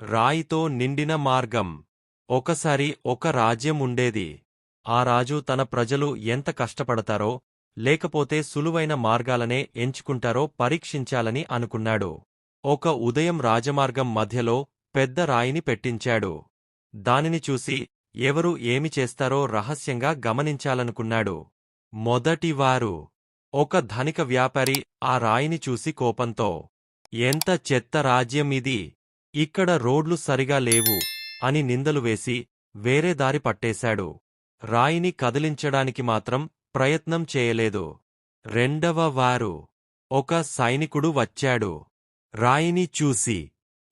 రాయితో నిండిన మార్గం. ఒకసారి ఒక రాజ్యం ఉండేది. ఆ రాజు తన ప్రజలు ఎంత కష్టపడతారో లేకపోతే సులువైన మార్గాలనే ఎంచుకుంటారో పరీక్షించాలని అనుకున్నాడు. ఒక ఉదయం రాజమార్గం మధ్యలో పెద్ద రాయిని పెట్టించాడు. దానిని చూసి ఎవరు ఏమి చేస్తారో రహస్యంగా గమనించాలనుకున్నాడు. మొదటివారు. ఒక ధనిక వ్యాపారి ఆ రాయిని చూసి కోపంతో ఎంత చెత్త రాజ్యం ఇది! ఇక్కడ రోడ్లు సరిగా లేవు అని నిందలు వేసి వేరే దారి పట్టేశాడు. రాయిని కదిలించడానికి మాత్రం ప్రయత్నం చేయలేదు. రెండవ వారు ఒక సైనికుడు వచ్చాడు. రాయిని చూసి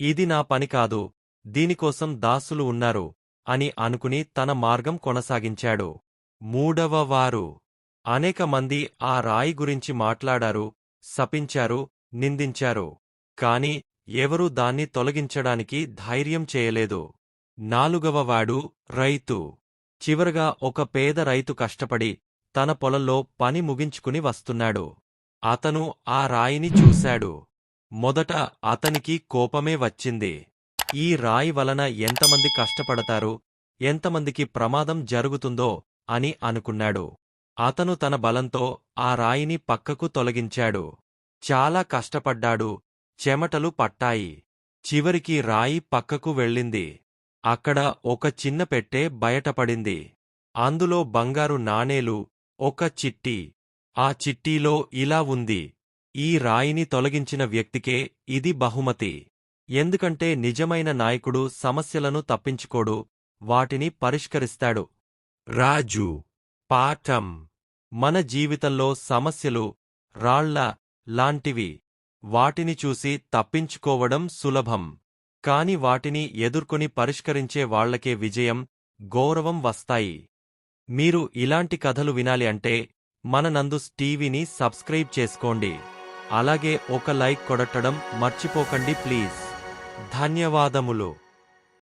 ఇది నా పని కాదు దీనికోసం దాసులు ఉన్నారు అని అనుకుని తన మార్గం కొనసాగించాడు. మూడవ వారు అనేక మంది ఆ రాయి గురించి మాట్లాడారు శపించారు నిందించారు. కాని ఎవరూ దాన్ని తొలగించడానికి ధైర్యం చేయలేదు. నాలుగవవాడు రైతు. చివరగా ఒక పేద రైతు కష్టపడి తన పొలంలో పని ముగించుకుని వస్తున్నాడు. అతను ఆ రాయిని చూశాడు. మొదట అతనికి కోపమే వచ్చింది. ఈ రాయి వలన ఎంతమంది కష్టపడతారు ఎంతమందికి ప్రమాదం జరుగుతుందో అని అనుకున్నాడు. అతను తన బలంతో ఆ రాయిని పక్కకు తొలగించాడు. చాలా కష్టపడ్డాడు. చెమటలు పట్టాయి. చివరికి రాయి పక్కకు వెళ్ళింది. అక్కడ ఒక చిన్న పెట్టె బయటపడింది. అందులో బంగారు నాణేలు ఒక చిట్టి. ఆ చిట్టీలో ఇలా ఉంది. ఈ రాయిని తొలగించిన వ్యక్తికే ఇది బహుమతి. ఎందుకంటే నిజమైన నాయకుడు సమస్యలను తప్పించుకోడు వాటిని పరిష్కరిస్తాడు. రాజు పాఠం. మన జీవితంలో సమస్యలు రాళ్ళ లాంటివి. వాటిని చూసి తప్పించుకోవడం సులభం. కాని వాటిని ఎదుర్కొని పరిష్కరించే వాళ్ళకే విజయం గౌరవం వస్తాయి. మీరు ఇలాంటి కథలు వినాలి అంటే మన నందుస్ టీవీని సబ్స్క్రైబ్ చేసుకోండి. అలాగే ఒక లైక్ కొడట్టడం మర్చిపోకండి ప్లీజ్. ధన్యవాదములు.